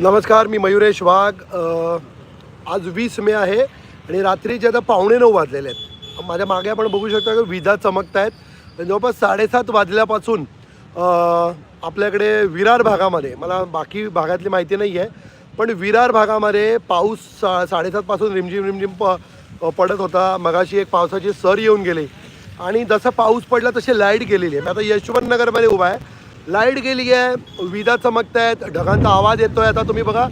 नमस्कार मी मयुरेश वाघ. आज वीस मे आहे आणि रात्रीचे आता पावणे नऊ वाजलेले आहेत. माझ्या मागे आपण बघू शकता की विधा चमकत आहेत. जवळपास साडेसात वाजल्यापासून आपल्याकडे विरार भागामध्ये मला बाकी भागातली माहिती नाही आहे पण विरार भागामध्ये पाऊस सा साडेसातपासून रिमझिम रिमझिम प पडत होता. मगाशी एक पावसाची सर येऊन गेली. आणि जसा पाऊस पडला तशी लाइट गेलेली आहे. मी आता यशवंतनगरमध्ये उभा आहे. लाइट गेली आहे विजा चमकत आहेत ढगांचा आवाज येतोय. आता तुम्ही बघा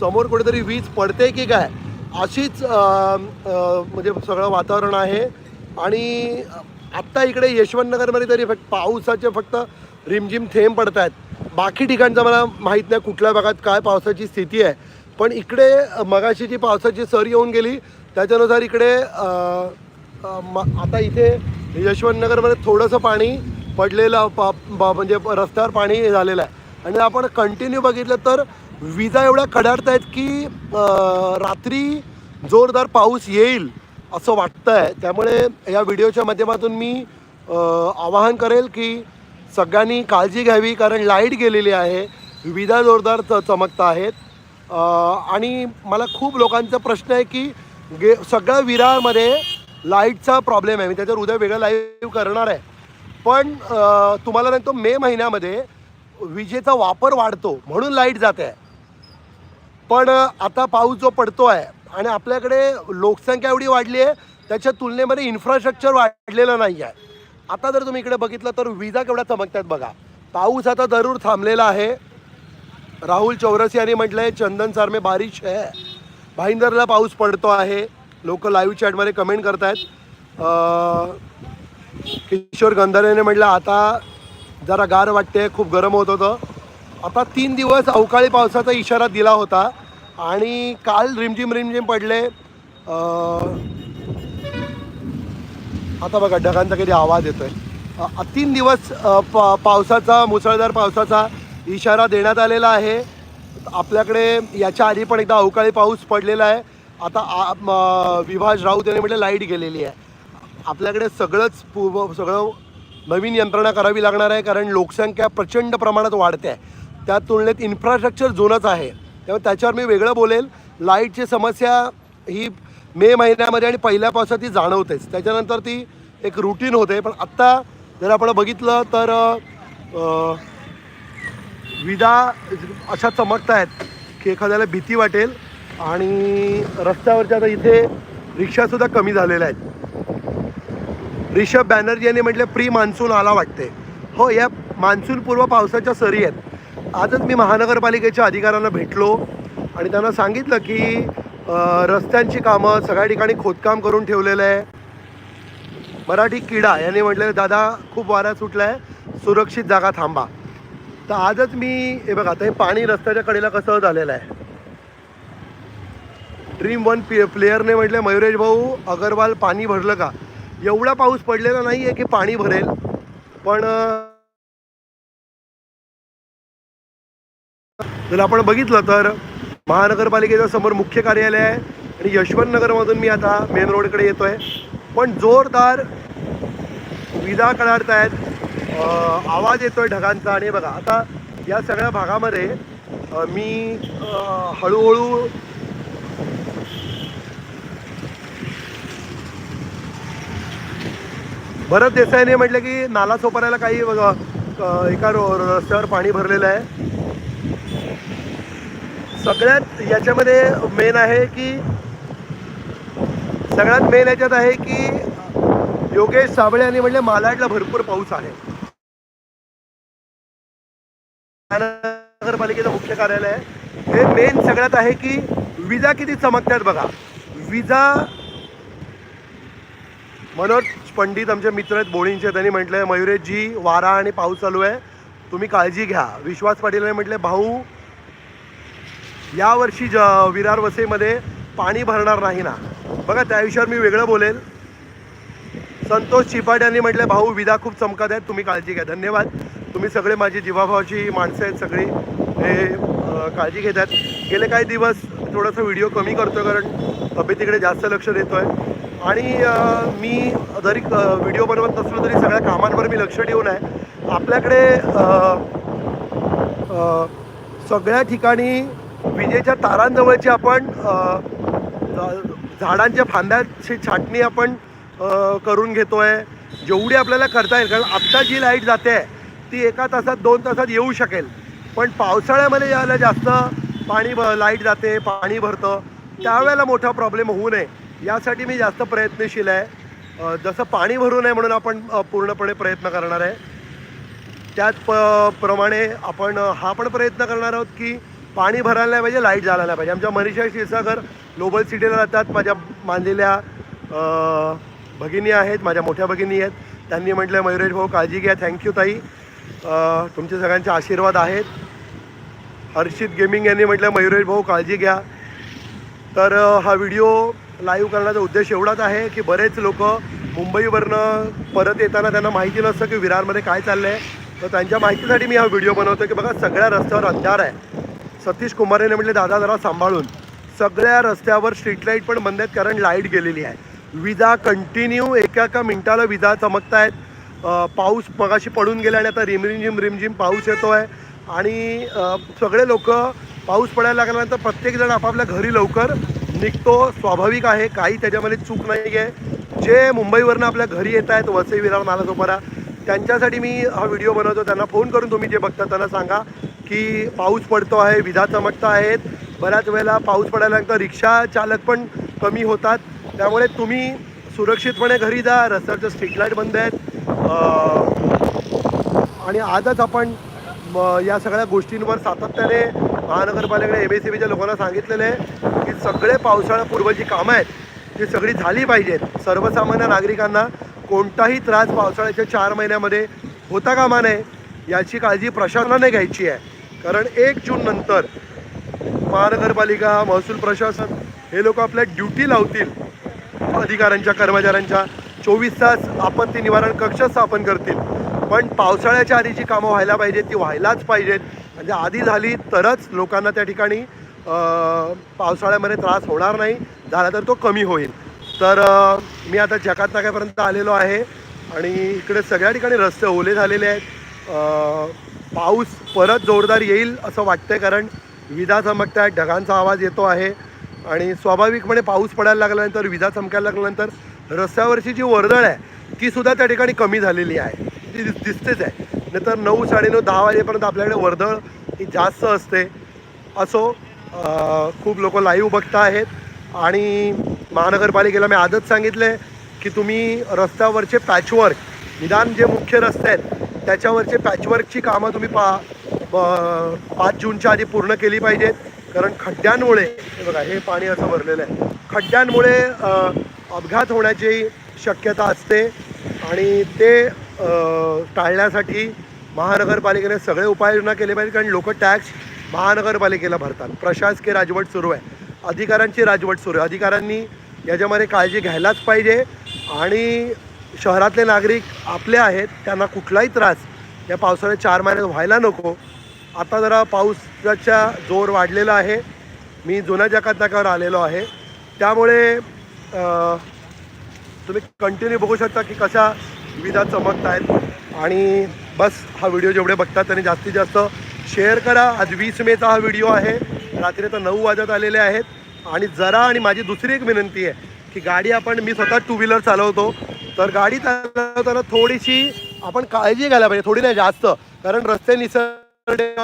समोर कुठेतरी वीज पडते की काय? अशीच म्हणजे सगळं वातावरण आहे. आणि आत्ता इकडे यशवंतनगरमध्ये तरी फक्त पावसाचे फक्त रिमझिम थेंब पडत आहेत बाकी ठिकाणचं मला माहीत नाही कुठल्या भागात काय पावसाची स्थिती आहे. पण इकडे मगाशी जी पावसाची सर येऊन गेली त्याच्यानुसार इकडे म- आता इथे यशवंतनगरमध्ये थोडंसं पाणी पडलेलं पा बा म्हणजे रस्त्यावर पाणी झालेलं आहे. आणि आपण कंटिन्यू बघितलं तर विजा एवढ्या कडाडत आहेत की रात्री जोरदार पाऊस येईल असं वाटतं आहे त्यामुळे या व्हिडिओच्या माध्यमातून मी आवाहन करेल की सगळ्यांनी काळजी घ्यावी कारण लाइट गेलेली आहे. विजा जोरदार च चमकत आहेत. आणि मला खूप लोकांचा प्रश्न आहे की गे सगळ्या विरारमध्ये लाईटचा प्रॉब्लेम आहे. मी त्याच्यावर उद्या वेगळं लाईव्ह करणार आहे. पण तुम्हाला नाही तो मे महिन्यामध्ये विजेचा वापर वाढतो म्हणून लाइट जाते. आहे पण आता पाऊस जो पडतो आहे आणि आपल्याकडे लोकसंख्या एवढी वाढली आहे त्याच्या तुलनेमध्ये इन्फ्रास्ट्रक्चर वाढलेलं नाही आहे आता जर तुम्ही इकडे बघितलं तर विजा केवढ्या चमकतात बघा. पाऊस आता जरूर थांबलेला आहे. राहुल चौरस यांनी म्हटलं आहे चंदन सारमे बारिश आहे भाईंदरला पाऊस पडतो आहे. लोक लाईव्ह चॅटमध्ये कमेंट करत आहेत किशोर गंधारेने म्हटलं आता जरा गार वाटते खूप गरम होत होतं. आता तीन दिवस अवकाळी पावसाचा इशारा दिला होता आणि काल रिमझिम रिमझिम पडले. आता बघा ढगांचा कधी आवाज येतो आहे तीन दिवस पा पावसाचा मुसळधार पावसाचा इशारा देण्यात आलेला आहे. आपल्याकडे याच्या आधी पण एकदा अवकाळी पाऊस पडलेला आहे. आता विभाज राऊत यांनी म्हटलं लाइट गेलेली आहे. आपल्याकडे सगळंच पूर्व सगळं नवीन यंत्रणा करावी लागणार आहे कारण लोकसंख्या प्रचंड प्रमाणात वाढते. आहे त्या तुलनेत इन्फ्रास्ट्रक्चर जुनंच आहे. त्यामुळे त्याच्यावर मी वेगळं बोलेल. लाईटची समस्या ही मे महिन्यामध्ये आणि पहिल्या पावसात ती जाणवतेच. त्याच्यानंतर ती एक रुटीन होते. पण आत्ता जर आपण बघितलं तर विदा अशा चमकत आहेत की एखाद्याला भीती वाटेल आणि रस्त्यावरच्या आता इथे रिक्षासुद्धा कमी झालेल्या आहेत. रिषभ बॅनर्जी यांनी म्हटलं प्री मान्सून आला वाटते. हो या मान्सूनपूर्व पावसाच्या सरी आहेत. आजच मी महानगरपालिकेच्या अधिकाऱ्यांना भेटलो आणि त्यांना सांगितलं की रस्त्यांची कामं सगळ्या ठिकाणी खोदकाम करून ठेवलेलं आहे. मराठी किडा यांनी म्हटलं दादा खूप वारा सुटला आहे सुरक्षित जागा थांबा. तर आजच मी हे बघा आता हे पाणी रस्त्याच्या कडेला कसं झालेलं आहे. ड्रीम वन प्ले प्लेयरने म्हटलं मयुरेश भाऊ अगरवाल पाणी भरलं का? एवढा पाऊस पडलेला नाही आहे की पाणी भरेल. पण जर आपण बघितलं तर महानगरपालिकेच्या समोर मुख्य कार्यालय आहे आणि यशवंतनगरमधून मी आता मेन रोडकडे येतो आहे पण जोरदार विजा कडाडत आहेत आवाज येतो आहे ढगांचा आणि बघा आता या सगळ्या भागामध्ये मी हळूहळू भरत देसाईने म्हटलं की नाला सोपाऱ्याला काही एका रस्त्यावर पाणी भरलेलं आहे. सगळ्यात याच्यामध्ये मेन आहे की सगळ्यात मेन याच्यात आहे की योगेश साबळे यांनी म्हटले मालाडला भरपूर पाऊस आहे. नगरपालिकेचं मुख्य कार्यालय आहे. हे मेन सगळ्यात आहे की विजा किती चमकतात बघा. विजा मनोज पंडित आमचे मित्र आहेत बोळींचे त्यांनी म्हटलं मयुरेशजी वारा आणि पाऊस चालू आहे. तुम्ही काळजी घ्या. विश्वास पाटील यांनी म्हटले भाऊ यावर्षी ज विरार वसईमध्ये पाणी भरणार नाही ना. बघा त्या विषयावर मी वेगळं बोलेल. संतोष चिपाट यांनी म्हटलं भाऊ विदा खूप चमकत आहेत. तुम्ही काळजी घ्या. धन्यवाद. तुम्ही सगळे माझी जीवाभावाची माणसं आहेत सगळी. हे काळजी घेत आहेत. गेले काही दिवस थोडासा व्हिडिओ कमी करतो कारण तब्येतीकडे जास्त लक्ष देतो आहे आणि मी जरी व्हिडिओ बनवत नसलो तरी सगळ्या कामांवर मी लक्ष ठेवून आहे. आपल्याकडे सगळ्या ठिकाणी विजेच्या तारांजवळची आपण झाडांच्या फांद्याची छाटणी आपण करून घेतो आहे जेवढी आपल्याला करता येईल कारण आत्ता जी लाइट जाते ती एका तासात दोन तासात येऊ शकेल. पण पावसाळ्यामध्ये यायला जास्त पाणी भ लाइट जाते पाणी भरतं. त्यावेळेला मोठा प्रॉब्लेम होऊ नये. यासाठी मी जास्त प्रयत्नशील आहे. जसं पाणी भरू नये म्हणून आपण पूर्णपणे प्रयत्न करणार आहे. त्याच प प्रमाणे आपण हा पण प्रयत्न करणार आहोत की पाणी भरायला नाही पाहिजे लाइट जायला नाही पाहिजे. आमच्या मनीषा क्षीरसागर ग्लोबल सिटीला राहतात. माझ्या मानलेल्या भगिनी आहेत माझ्या मोठ्या भगिनी आहेत. त्यांनी म्हटलं मयुरेश भाऊ काळजी घ्या. थँक्यू ताई. तुमचे सगळ्यांचे आशीर्वाद आहेत. हर्षित गेमिंग यांनी म्हटलं मयुरेश भाऊ काळजी घ्या. तर हा व्हिडिओ लाईव्ह करण्याचा उद्देश एवढाच आहे की बरेच लोक मुंबईवरनं परत येताना त्यांना माहिती नसतं की विरारमध्ये काय चाललं आहे तर त्यांच्या माहितीसाठी मी हा व्हिडिओ बनवतो की बघा सगळ्या रस्त्यावर अंधार आहे. सतीश कुमार यांनी म्हटले दादा जरा सांभाळून. सगळ्या रस्त्यावर स्ट्रीट लाइट पण बंद आहेत कारण लाइट गेलेली आहे. विजा कंटिन्यू एका एका मिनिटाला विजा चमकत आहेत पाऊस मगाशी पडून गेला आणि आता रिमरिमझिम रिमझिम पाऊस येतो आहे आणि सगळे लोक पाऊस पडायला लागल्यानंतर प्रत्येकजण आपापल्या घरी लवकर निघतो स्वाभाविक आहे काही त्याच्यामध्ये चूक नाही आहे. जे मुंबईवरनं आपल्या घरी येत आहेत वसई विरार नालासोपारा त्यांच्यासाठी मी हा व्हिडिओ बनवतो. त्यांना फोन करून तुम्ही जे बघता त्यांना सांगा की पाऊस पडतो आहे विधा चमकता आहेत. बऱ्याच वेळेला पाऊस पडायल्यानंतर रिक्षा चालक पण कमी होतात. त्यामुळे तुम्ही सुरक्षितपणे घरी जा. रस्त्याचं स्ट्रीट लाइट बंद आहेत. आणि आजच आपण म, या सगळ्या गोष्टींवर सातत्याने महानगरपालिकेने एम एस सी बीच्या लोकांना सांगितलेलं आहे. सगळे पावसाळ्यापूर्व जी कामं आहेत ती सगळी झाली पाहिजेत. सर्वसामान्य नागरिकांना कोणताही त्रास पावसाळ्याच्या चार महिन्यामध्ये होता कामा नये याची काळजी प्रशासनाने घ्यायची आहे. कारण एक जून नंतर महानगरपालिका महसूल प्रशासन हे लोक आपल्या ड्युटी लावतील. अधिकाऱ्यांच्या कर्मचाऱ्यांच्या चोवीस तास आपत्ती निवारण कक्ष स्थापन करतील. पण पावसाळ्याच्या आधी जी कामं व्हायला पाहिजेत ती व्हायलाच पाहिजेत. म्हणजे आधी झाली तरच लोकांना त्या ठिकाणी पावसाळ्यामध्ये त्रास होणार नाही. झाला तर तो कमी होईल. तर मी आता जकात नाक्यापर्यंत आलेलो आहे. आणि इकडे सगळ्या ठिकाणी रस्ते ओले झालेले आहेत. पाऊस परत जोरदार येईल असं वाटतंय कारण विजा चमकत आहेत ढगांचा आवाज येतो आहे. आणि स्वाभाविकपणे पाऊस पडायला लागल्यानंतर विजा चमकायला लागल्यानंतर रस्त्यावरची जी वर्दळ आहे ती सुद्धा त्या ठिकाणी कमी झालेली आहे. ती दिस- दिसतेच आहे. नाहीतर नऊ साडेनऊ दहा वाजेपर्यंत आपल्याकडे वर्दळ ही जास्त असते. असो खूप लोक लाईव्ह बघता आहेत. आणि महानगरपालिकेला मी आजच सांगितले की तुम्ही रस्त्यावरचे पॅचवर्क निदान जे मुख्य रस्ते आहेत त्याच्यावरचे पॅचवर्कची कामं तुम्ही पा पाच जूनच्या आधी पूर्ण केली पाहिजेत. कारण खड्ड्यांमुळे हे बघा हे पाणी असं भरलेलं आहे. खड्ड्यांमुळे अपघात होण्याची शक्यता असते. आणि ते टाळण्यासाठी महानगरपालिकेने सगळे उपाययोजना केले पाहिजे कारण लोक टॅक्स महानगरपालिकेला भरतात. प्रशासकीय राजवट सुरू आहे. अधिकाऱ्यांची राजवट सुरू आहे. अधिकाऱ्यांनी याच्यामध्ये काळजी घ्यायलाच पाहिजे आणि शहरातले नागरिक आपले आहेत त्यांना कुठलाही त्रास या पावसाळ्यात चार महिन्यात व्हायला नको. आता जरा पावसाचा जोर वाढलेला आहे. मी जुन्या जकातनाकावर आलेलो आहे. त्यामुळे तुम्ही कंटिन्यू बघू शकता की कशा विधा चमकत आहेत आणि बस हा व्हिडिओ जेवढे बघतात त्यांनी जास्तीत जास्त शेअर करा. आज वीस मेचा हा व्हिडिओ आहे. रात्री आता नऊ वाजत आलेले आहेत. आणि जरा आणि माझी दुसरी एक विनंती आहे की गाडी आपण मी स्वतः टू व्हीलर चालवतो. तर गाडी चालवताना थोडीशी आपण काळजी घ्यायला पाहिजे थोडी नाही जास्त. कारण रस्ते निसरडे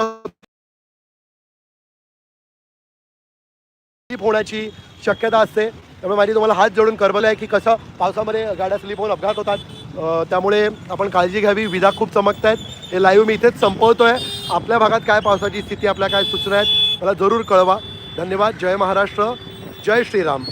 होण्याची शक्यता असते. त्यामुळे माझी तुम्हाला हात जोडून करबलं आहे की कसं पावसामध्ये गाड्या स्लिप होऊन अपघात होतात. त्यामुळे आपण काळजी घ्यावी. विधा खूप चमकत आहेत. हे लाईव्ह मी इथेच संपवतोय. आपल्या भागात काय पावसाची स्थिती आपल्या काय सूचना आहेत मला जरूर कळवा. धन्यवाद. जय महाराष्ट्र. जय श्रीराम.